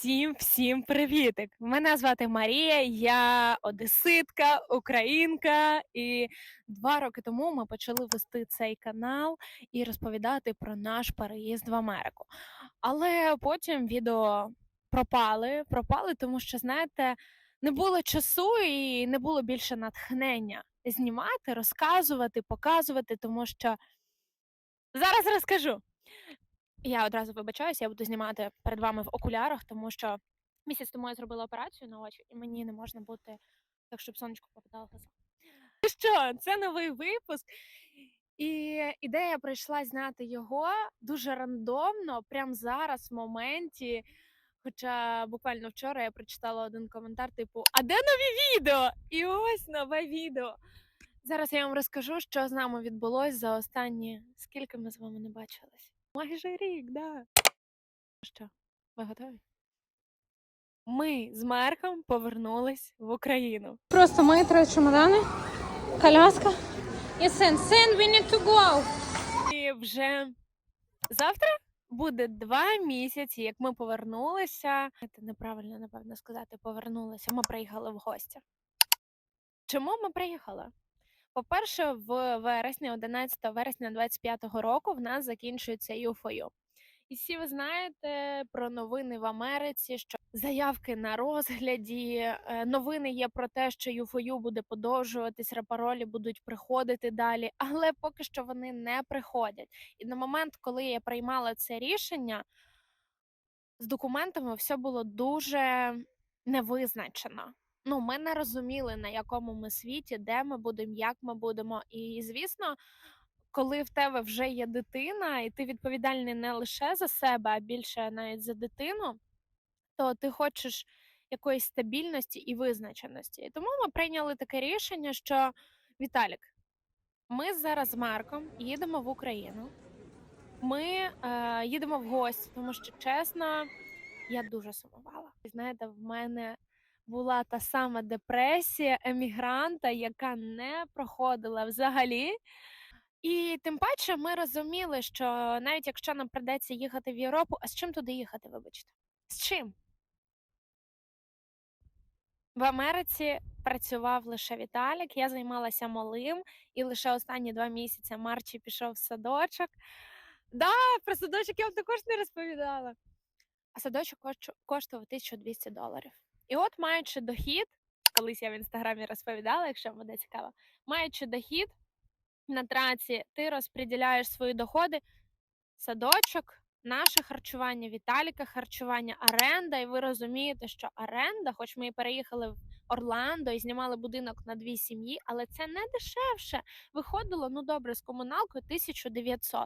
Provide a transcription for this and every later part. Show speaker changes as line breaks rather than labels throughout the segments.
Всім, всім привітик! Мене звати Марія, я одеситка, українка, і два роки тому ми почали вести цей канал і розповідати про наш переїзд в Америку. Але потім відео пропали, пропали, тому що, знаєте, не було часу і не було більше натхнення знімати, розказувати, показувати, тому що зараз розкажу. Я одразу вибачаюся, я буду знімати перед вами в окулярах, тому що місяць тому я зробила операцію на очі, і мені не можна бути так, щоб сонечко попадало в глаза. Ну що, це новий випуск. І ідея прийшла зняти його дуже рандомно, прямо зараз, в моменті. Хоча буквально вчора я прочитала один коментар, типу, а де нові відео? І ось нове відео. Зараз я вам розкажу, що з нами відбулось за останні скільки ми з вами не бачились. Майже рік, да. Що, ви готові? Ми з Марком повернулись в Україну.
Просто мої три чемодани, коляска і син. Син, we need to go.
І вже завтра буде два місяці, як ми повернулися. Це неправильно, напевно, сказати, повернулися. Ми приїхали в гості. Чому ми приїхали? По-перше, в вересні, 11 вересня 25-го року, в нас закінчується ЮФОЮ. І всі ви знаєте про новини в Америці, що заявки на розгляді, е, новини є про те, що ЮФОЮ буде подовжуватись, репаролі будуть приходити далі, але поки що вони не приходять. І на момент, коли я приймала це рішення, з документами все було дуже невизначено. Ну, ми не розуміли, на якому ми світі, де ми будемо, як ми будемо. І звісно, коли в тебе вже є дитина, і ти відповідальний не лише за себе, а більше навіть за дитину, то ти хочеш якоїсь стабільності і визначеності. І тому ми прийняли таке рішення, що Віталік, ми зараз з Марком їдемо в Україну. Ми е, їдемо в гості, тому що чесно, я дуже сумувала. Знаєте, в мене була та сама депресія емігранта, яка не проходила взагалі. І тим паче ми розуміли, що навіть якщо нам придеться їхати в Європу, а з чим туди їхати, вибачте? З чим? В Америці працював лише Віталік, я займалася малим, і лише останні два місяці Марчі пішов в садочок. Да, про садочок я вам також не розповідала. А садочок коштував 1200 доларів. І от, маючи дохід, колись я в інстаграмі розповідала, якщо буде цікаво, маючи дохід на траці, ти розподіляєш свої доходи, садочок, наше харчування, Віталіка харчування, оренда. І ви розумієте, що оренда, хоч ми і переїхали в Орландо і знімали будинок на дві сім'ї, але це не дешевше. Виходило, ну добре, з комуналкою 1900.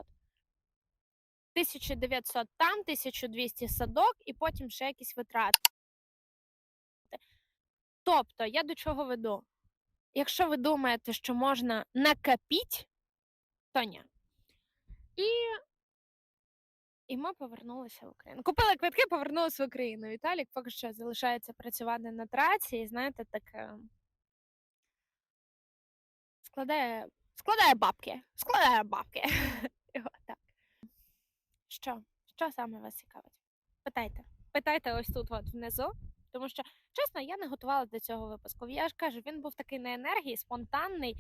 1900 там, 1200 садок, і потім ще якісь витрати. Тобто, я до чого веду? Якщо ви думаєте, що можна накопіть, то ні. І, і ми повернулися в Україну. Купили квитки, повернулися в Україну. Віталік поки що залишається працювати на траці, і знаєте, так е, складає, складає бабки. Складає бабки. Так. Що? Що саме вас цікавить? Питайте. Питайте ось тут, от внизу. Тому що, чесно, я не готувала до цього випуску. Я ж кажу, він був такий на енергії, спонтанний.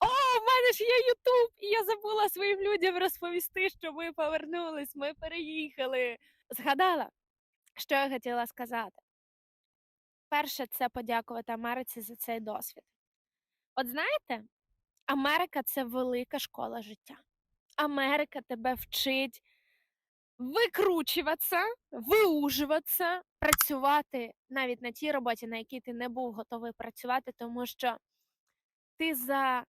О, в мене ж є Ютуб! І я забула своїм людям розповісти, що ми повернулись, ми переїхали. Згадала, що я хотіла сказати. Перше, це подякувати Америці за цей досвід. От знаєте, Америка це велика школа життя. Америка тебе вчить викручуватися, виужуватися, працювати навіть на тій роботі, на якій ти не був готовий працювати, тому що ти за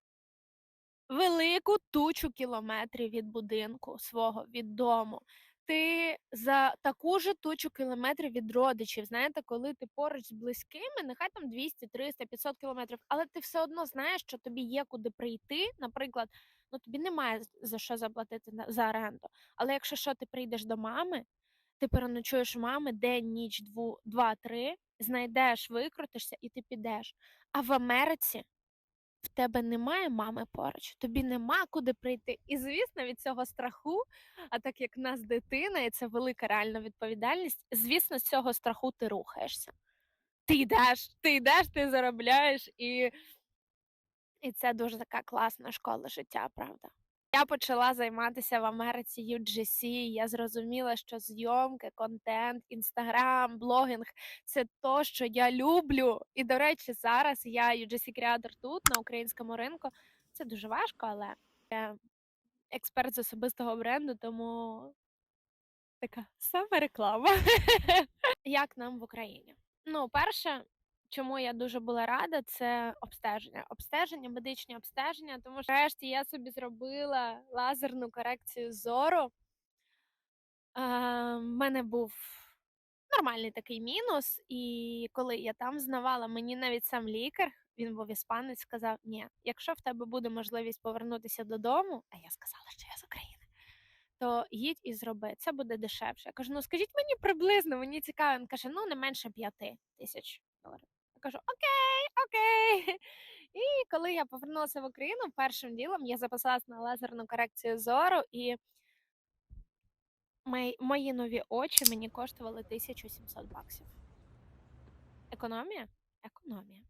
велику тучу кілометрів від будинку свого, від дому. Ти за таку ж тучу кілометрів від родичів. Знаєте, коли ти поруч з близькими, нехай там 200, 300, 500 кілометрів, але ти все одно знаєш, що тобі є куди прийти. Наприклад, ну тобі немає за що заплатити за оренду. Але якщо що, ти прийдеш до мами, ти переночуєш мами день, ніч, дву, два, три, знайдеш, викрутишся і ти підеш. А в Америці в тебе немає мами поруч, тобі нема куди прийти. І звісно, від цього страху, а так як в нас дитина, і це велика реальна відповідальність, звісно, з цього страху ти рухаєшся. Ти йдеш, ти йдеш, ти заробляєш, і, і це дуже така класна школа життя, правда. Я почала займатися в Америці UGC, я зрозуміла, що зйомки, контент, інстаграм, блогінг це то, що я люблю. І, до речі, зараз я UGC креатор тут, на українському ринку. Це дуже важко, але я експерт з особистого бренду, тому така саме реклама. Як нам в Україні? Ну, перше, чому я дуже була рада, це обстеження. Обстеження, медичні обстеження, тому що врешті я собі зробила лазерну корекцію зору. В мене був нормальний такий мінус, і коли я там знавала, мені навіть сам лікар, він був іспанець, сказав: ні, якщо в тебе буде можливість повернутися додому, а я сказала, що я з України, то їдь і зроби, це буде дешевше. Я кажу, ну скажіть мені приблизно, мені цікаво. Він каже, ну не менше п'яти тисяч доларів. Кажу, окей, окей. І коли я повернулася в Україну, першим ділом я записалась на лазерну корекцію зору, і мої, мої нові очі мені коштували 1700 баксів. Економія? Економія.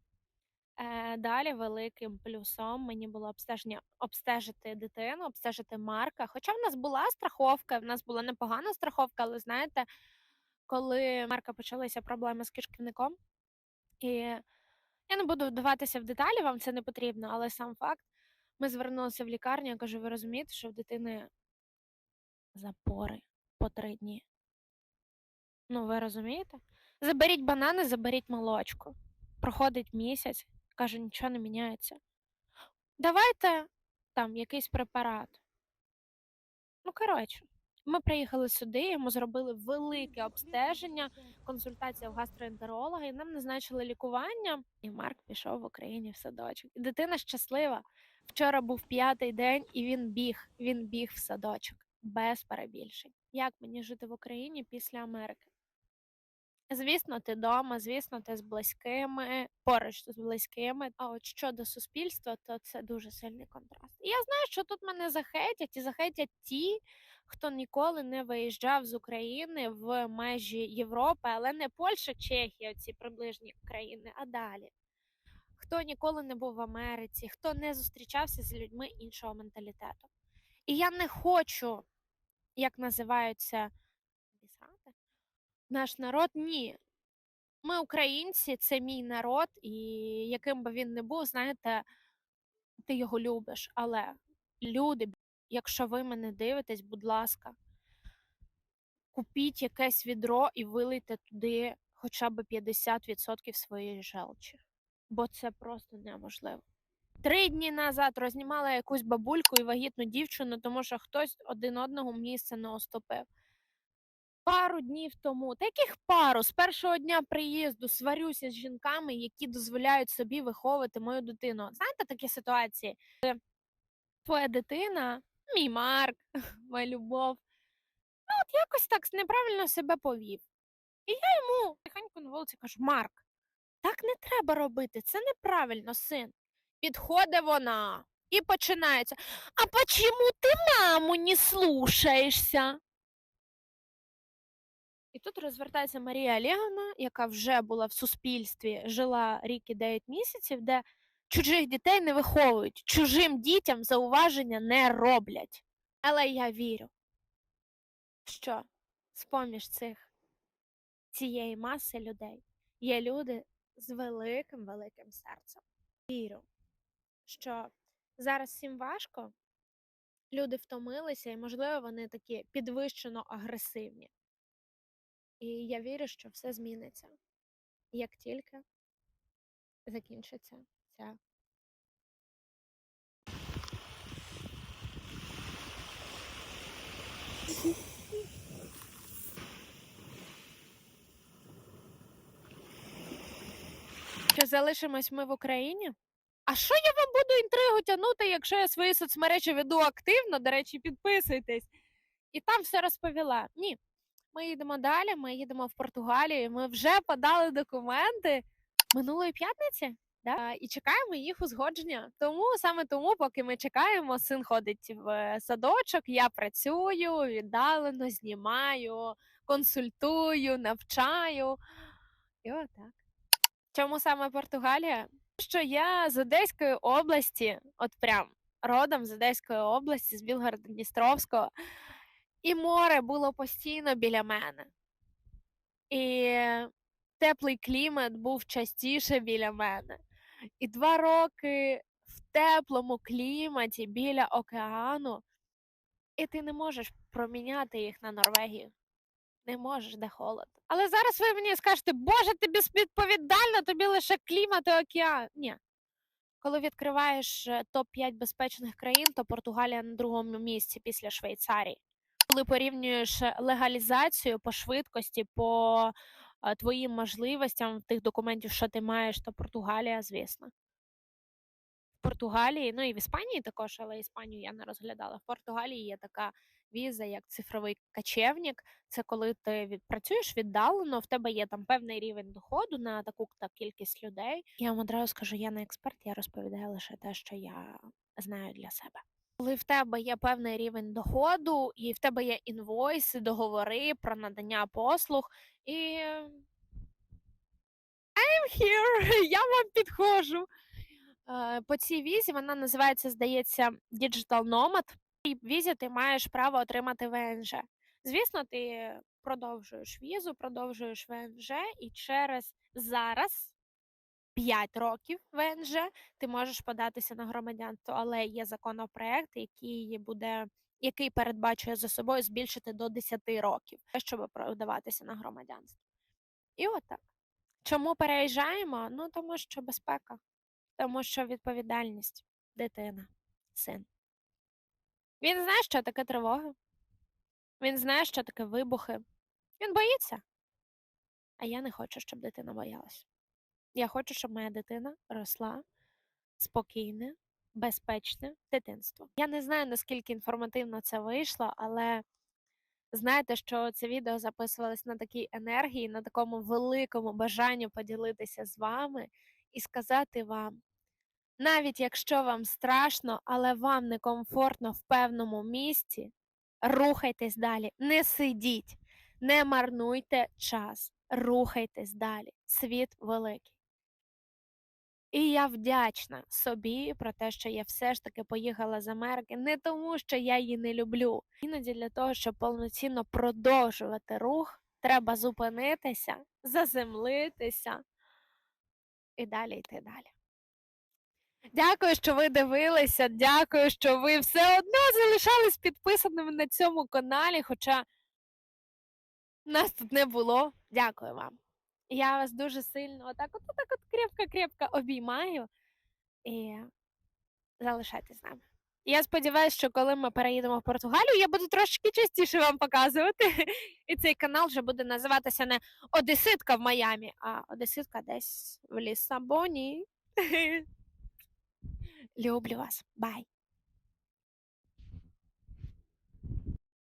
Е, далі великим плюсом мені було обстеження обстежити дитину, обстежити Марка. Хоча в нас була страховка, в нас була непогана страховка, але знаєте, коли Марка почалися проблеми з кишківником, і я не буду вдаватися в деталі, вам це не потрібно, але сам факт, ми звернулися в лікарню, я кажу, ви розумієте, що в дитини запори по три дні. Ну, ви розумієте? Заберіть банани, заберіть молочку. Проходить місяць, каже, нічого не міняється. Давайте там якийсь препарат. Ну, коротше, ми приїхали сюди, йому зробили велике обстеження, консультація в гастроентеролога, і нам назначили лікування. І Марк пішов в Україні в садочок. І дитина щаслива. Вчора був п'ятий день, і він біг. Він біг в садочок без перебільшень. Як мені жити в Україні після Америки? Звісно, ти вдома, звісно, ти з близькими, поруч з близькими. А от щодо суспільства, то це дуже сильний контраст. І я знаю, що тут мене захейтять, і захейтять ті, хто ніколи не виїжджав з України в межі Європи, але не Польща, Чехія, ці приближні країни, а далі. Хто ніколи не був в Америці, хто не зустрічався з людьми іншого менталітету. І я не хочу, як називаються наш народ, ні. Ми українці, це мій народ, і яким би він не був, знаєте, ти його любиш. Але люди, якщо ви мене дивитесь, будь ласка, купіть якесь відро і вилийте туди хоча б 50% своєї желчі. Бо це просто неможливо. Три дні назад рознімала якусь бабульку і вагітну дівчину, тому що хтось один одному місце не оступив. Пару днів тому, та яких пару з першого дня приїзду сварюся з жінками, які дозволяють собі виховувати мою дитину. Знаєте такі ситуації? Твоя дитина, мій Марк, моя любов. Ну, от якось так неправильно себе повів. І я йому тихенько на вулиці кажу: Марк, так не треба робити, це неправильно, син. Підходить вона і починається. А почему ти маму не слушаєшся? І тут розвертається Марія Олеговна, яка вже була в суспільстві, жила рік і 9 місяців, де чужих дітей не виховують, чужим дітям зауваження не роблять. Але я вірю, що з-поміж цих цієї маси людей є люди з великим великим серцем. Вірю, що зараз всім важко, люди втомилися, і, можливо, вони такі підвищено агресивні. І я вірю, що все зміниться, як тільки закінчиться ця. Що залишимось ми в Україні? А що я вам буду інтригу тягнути, якщо я свої соцмережі веду активно? До речі, підписуйтесь. І там все розповіла. Ні, ми їдемо далі, ми їдемо в Португалію. Ми вже подали документи минулої п'ятниці. Да? І чекаємо їх узгодження. Тому саме тому, поки ми чекаємо, син ходить в садочок, я працюю віддалено, знімаю, консультую, навчаю. І отак. Чому саме Португалія? Що я з Одеської області, от прям родом з Одеської області, з Білгорода Дністровського, і море було постійно біля мене. І теплий клімат був частіше біля мене. І два роки в теплому кліматі біля океану, і ти не можеш проміняти їх на Норвегію. Не можеш, де холод. Але зараз ви мені скажете, Боже, ти безвідповідально, тобі лише клімат і океан. Ні. Коли відкриваєш топ-5 безпечних країн, то Португалія на другому місці після Швейцарії. Коли порівнюєш легалізацію по швидкості, по е, твоїм можливостям тих документів, що ти маєш, то Португалія, звісно. В Португалії, ну і в Іспанії також, але Іспанію я не розглядала. В Португалії є така віза, як цифровий качевник. Це коли ти від, працюєш віддалено, в тебе є там певний рівень доходу на таку та кількість людей. Я вам одразу скажу, я не експерт, я розповідаю лише те, що я знаю для себе. Коли в тебе є певний рівень доходу, і в тебе є інвойси, договори про надання послуг, і I'm here, я вам підходжу. Е, По цій візі вона називається, здається, Digital Nomad. І візі ти маєш право отримати ВНЖ. Звісно, ти продовжуєш візу, продовжуєш ВНЖ, і через зараз 5 років ВНЖ ти можеш податися на громадянство, але є законопроект, який буде, який передбачує за собою збільшити до 10 років, щоб подаватися на громадянство. І отак. Чому переїжджаємо? Ну тому що безпека, тому що відповідальність, дитина, син. Він знає, що таке тривога. Він знає, що таке вибухи. Він боїться. А я не хочу, щоб дитина боялась. Я хочу, щоб моя дитина росла спокійне, безпечне дитинство. Я не знаю, наскільки інформативно це вийшло, але знаєте, що це відео записувалось на такій енергії, на такому великому бажанні поділитися з вами і сказати вам, навіть якщо вам страшно, але вам некомфортно в певному місці, рухайтесь далі, не сидіть, не марнуйте час, рухайтесь далі. Світ великий. І я вдячна собі про те, що я все ж таки поїхала з Америки, не тому, що я її не люблю. Іноді для того, щоб повноцінно продовжувати рух, треба зупинитися, заземлитися і далі йти далі. Дякую, що ви дивилися. Дякую, що ви все одно залишались підписаними на цьому каналі, хоча нас тут не було. Дякую вам. Я вас дуже сильно отак от, отак от крепко-крепко обіймаю і залишайтесь з нами. Я сподіваюся, що коли ми переїдемо в Португалію, я буду трошки частіше вам показувати. І цей канал вже буде називатися не Одеситка в Майамі, а Одеситка десь в Лісабоні. Люблю вас. Бай.